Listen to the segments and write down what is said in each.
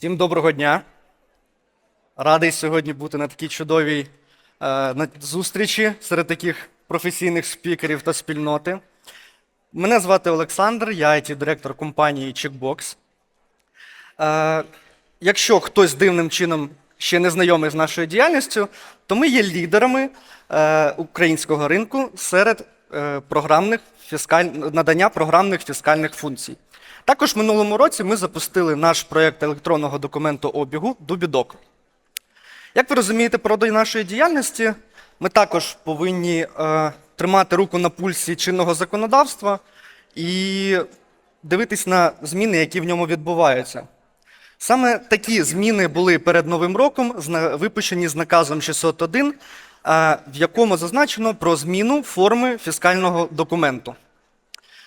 Всім доброго дня. Радий сьогодні бути на такій чудовій е, зустрічі серед таких професійних спікерів та спільноти. Мене звати Олександр, я it директор компанії Checkbox. Е, якщо хтось дивним чином ще не знайомий з нашою діяльністю, то ми є лідерами е, українського ринку серед е, програмних фіскаль... надання програмних фіскальних функцій. Також в минулому році ми запустили наш проєкт електронного документу обігу Дубідок. Як ви розумієте, по роду нашої діяльності ми також повинні е, тримати руку на пульсі чинного законодавства і дивитись на зміни, які в ньому відбуваються. Саме такі зміни були перед Новим роком, випущені з наказом 601, е, в якому зазначено про зміну форми фіскального документу.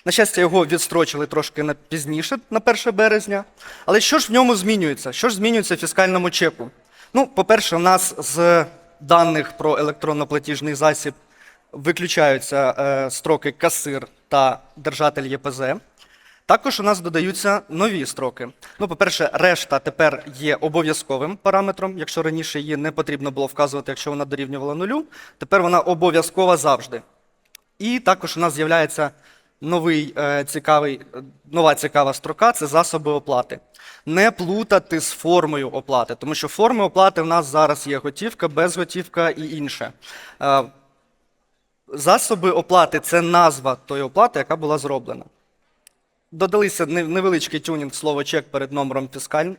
На щастя, його відстрочили трошки на пізніше, на 1 березня. Але що ж в ньому змінюється? Що ж змінюється в фіскальному чеку? Ну, по-перше, у нас з даних про електронно-платіжний засіб виключаються е, строки касир та держатель ЄПЗ. Також у нас додаються нові строки. Ну, по-перше, решта тепер є обов'язковим параметром. Якщо раніше її не потрібно було вказувати, якщо вона дорівнювала нулю, тепер вона обов'язкова завжди. І також у нас з'являється новий, е, цікавий, е, нова цікава строка це засоби оплати. Не плутати з формою оплати, тому що форми оплати в нас зараз є готівка, безготівка і інше. Е, засоби оплати це назва тої оплати, яка була зроблена. Додалися невеличкий тюнінг слово чек перед номером фіскаль...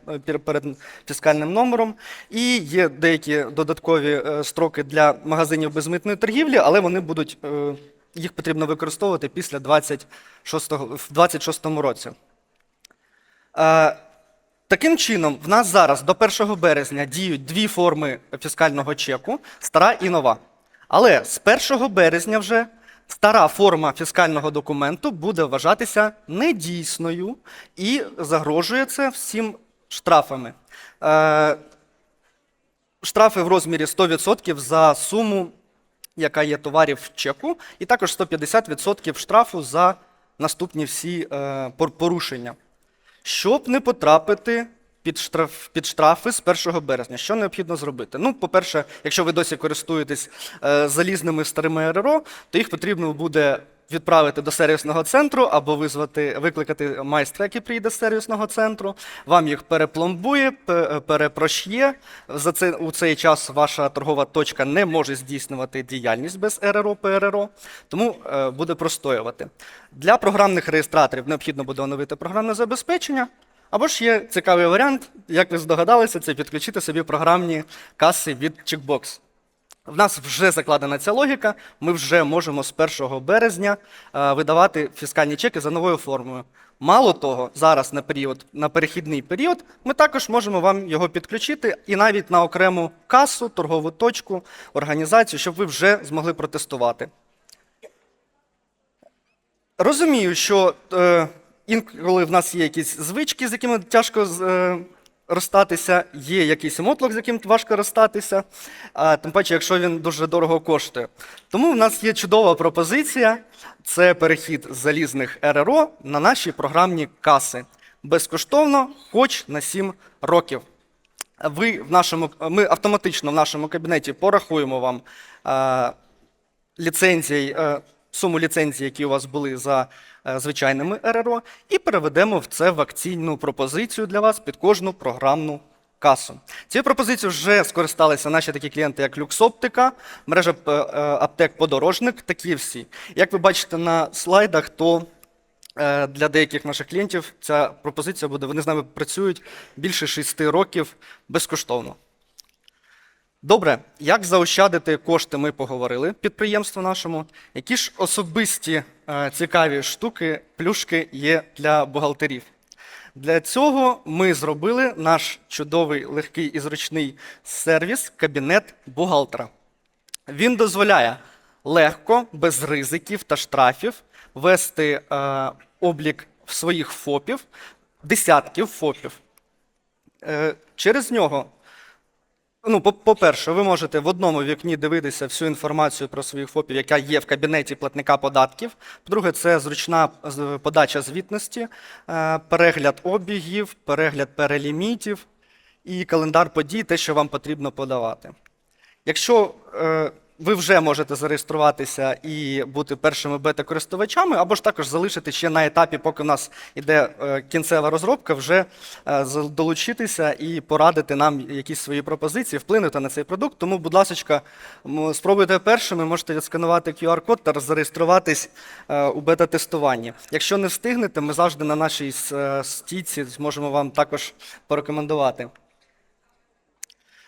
перед фіскальним номером. І є деякі додаткові строки для магазинів безмитної торгівлі, але вони будуть, їх потрібно використовувати після 26, в 26 році. Е, Таким чином, в нас зараз до 1 березня діють дві форми фіскального чеку стара і нова. Але з 1 березня вже стара форма фіскального документу буде вважатися недійсною і загрожує це всім штрафами. Е, штрафи в розмірі 100% за суму, яка є товарів в чеку, і також 150% штрафу за наступні всі е, порушення. Щоб не потрапити під, штраф, під штрафи з 1 березня, що необхідно зробити? Ну, по-перше, якщо ви досі користуєтесь е, залізними старими РРО, то їх потрібно буде відправити до сервісного центру або визвати, викликати майстра, який приїде з сервісного центру, вам їх перепломбує, пе- перепрошє. За це, у цей час ваша торгова точка не може здійснювати діяльність без РРО, ПРРО, тому е, буде простоювати. Для програмних реєстраторів необхідно буде оновити програмне забезпечення. Або ж є цікавий варіант, як ви здогадалися, це підключити собі програмні каси від Checkbox. В нас вже закладена ця логіка. Ми вже можемо з 1 березня е, видавати фіскальні чеки за новою формою. Мало того, зараз на період, на перехідний період, ми також можемо вам його підключити і навіть на окрему касу, торгову точку, організацію, щоб ви вже змогли протестувати. Розумію, що е, інколи в нас є якісь звички, з якими тяжко е, розстатися, є якийсь мотлок, з яким важко розстатися, а тим паче, якщо він дуже дорого коштує. Тому в нас є чудова пропозиція: це перехід з залізних РРО на наші програмні каси. Безкоштовно, хоч на 7 років. Ви в нашому, ми автоматично в нашому кабінеті порахуємо вам е, ліцензій, е, суму ліцензій, які у вас були за е, звичайними РРО, і переведемо в це в акційну пропозицію для вас під кожну програмну касу. Цією пропозицією вже скористалися наші такі клієнти, як Люксоптика, мережа е, е, аптек Подорожник, такі всі. Як ви бачите на слайдах, то для деяких наших клієнтів ця пропозиція буде, вони з нами працюють більше 6 років безкоштовно. Добре, як заощадити кошти, ми поговорили підприємству нашому. Які ж особисті е, цікаві штуки, плюшки є для бухгалтерів? Для цього ми зробили наш чудовий, легкий і зручний сервіс кабінет бухгалтера. Він дозволяє легко, без ризиків та штрафів вести е, облік своїх ФОПів, десятків ФОПів. Е, через нього Ну, по- по-перше, ви можете в одному вікні дивитися всю інформацію про своїх ФОПів, яка є в кабінеті платника податків. По-друге, це зручна подача звітності, е, перегляд обігів, перегляд перелімітів. і календар подій, те, що вам потрібно подавати. Якщо е, ви вже можете зареєструватися і бути першими бета-користувачами, або ж також залишити ще на етапі, поки у нас іде е, кінцева розробка, вже е, долучитися і порадити нам якісь свої пропозиції, вплинути на цей продукт. Тому, будь ласка, спробуйте першими, можете відсканувати QR-код та зареєструватись е, у бета-тестуванні. Якщо не встигнете, ми завжди на нашій стійці зможемо вам також порекомендувати.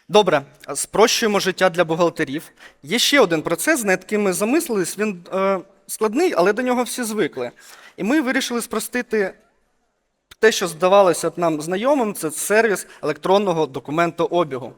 Добре, спрощуємо життя для бухгалтерів. Є ще один процес, над яким ми замислились. Він е, складний, але до нього всі звикли. І ми вирішили спростити те, що здавалося нам знайомим, це сервіс електронного документообігу.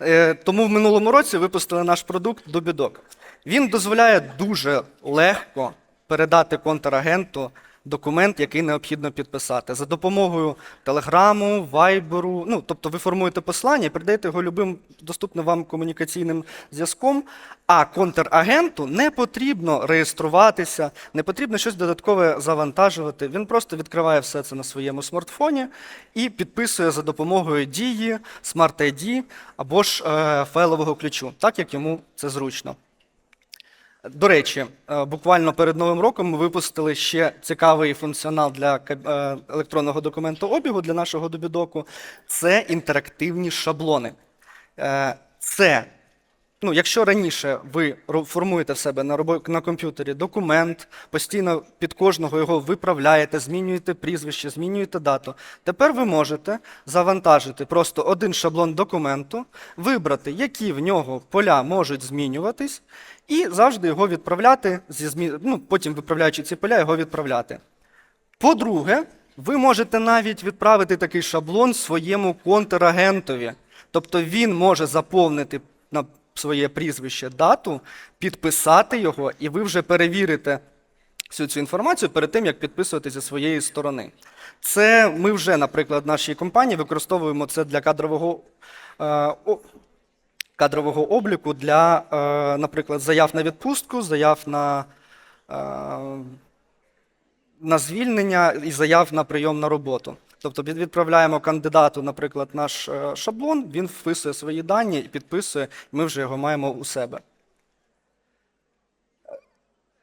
Е, Тому в минулому році випустили наш продукт Добідок. Він дозволяє дуже легко передати контрагенту документ, який необхідно підписати. За допомогою телеграму, вайберу. Ну, тобто ви формуєте послання і передаєте його любим доступним вам комунікаційним зв'язком. А контрагенту не потрібно реєструватися, не потрібно щось додаткове завантажувати. Він просто відкриває все це на своєму смартфоні і підписує за допомогою дії, Smart ID або ж е, файлового ключу, так як йому це зручно. До речі, е, буквально перед Новим роком ми випустили ще цікавий функціонал для е, електронного документообігу для нашого добідоку. Це інтерактивні шаблони. Е, Це, ну, якщо раніше ви формуєте в себе на, робо- на комп'ютері документ, постійно під кожного його виправляєте, змінюєте прізвище, змінюєте дату. Тепер ви можете завантажити просто один шаблон документу, вибрати, які в нього поля можуть змінюватись, і завжди його відправляти, зі змі... ну, потім виправляючи ці поля, його відправляти. По-друге, ви можете навіть відправити такий шаблон своєму контрагентові. Тобто він може заповнити своє прізвище дату, підписати його, і ви вже перевірите всю цю інформацію перед тим, як підписувати зі своєї сторони. Це ми вже, наприклад, в нашій компанії використовуємо це для кадрового. е, Кадрового обліку для, е, наприклад, заяв на відпустку, заяв на е, на звільнення і заяв на прийом на роботу. Тобто відправляємо кандидату, наприклад, наш е, шаблон, він вписує свої дані і підписує, ми вже його маємо у себе.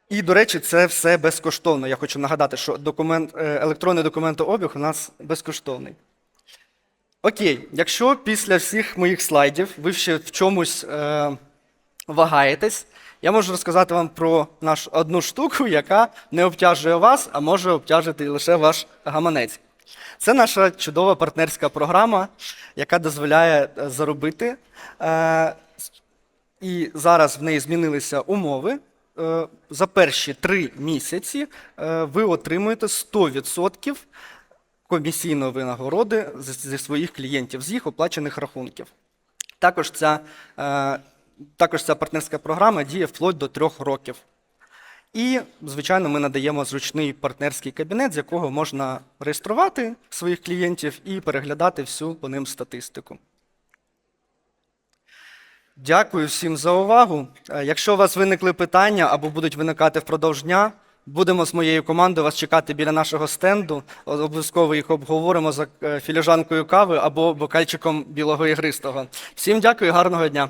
І, до речі, це все безкоштовно. Я хочу нагадати, що документ, е, електронний документообіг у нас безкоштовний. Окей, якщо після всіх моїх слайдів ви ще в чомусь е, вагаєтесь, я можу розказати вам про нашу одну штуку, яка не обтяжує вас, а може обтяжити лише ваш гаманець. Це наша чудова партнерська програма, яка дозволяє е, заробити. Е, і зараз в неї змінилися умови. Е, За перші три місяці ви отримуєте 100% комісійної винагороди зі своїх клієнтів, з їх оплачених рахунків. Також ця, також ця партнерська програма діє вплоть до трьох років. І, звичайно, ми надаємо зручний партнерський кабінет, з якого можна реєструвати своїх клієнтів і переглядати всю по ним статистику. Дякую всім за увагу. Е, Якщо у вас виникли питання або будуть виникати впродовж дня, будемо з моєю командою вас чекати біля нашого стенду. Обов'язково їх обговоримо за е, філіжанкою кави або бокальчиком білого ігристого. Всім дякую, гарного дня.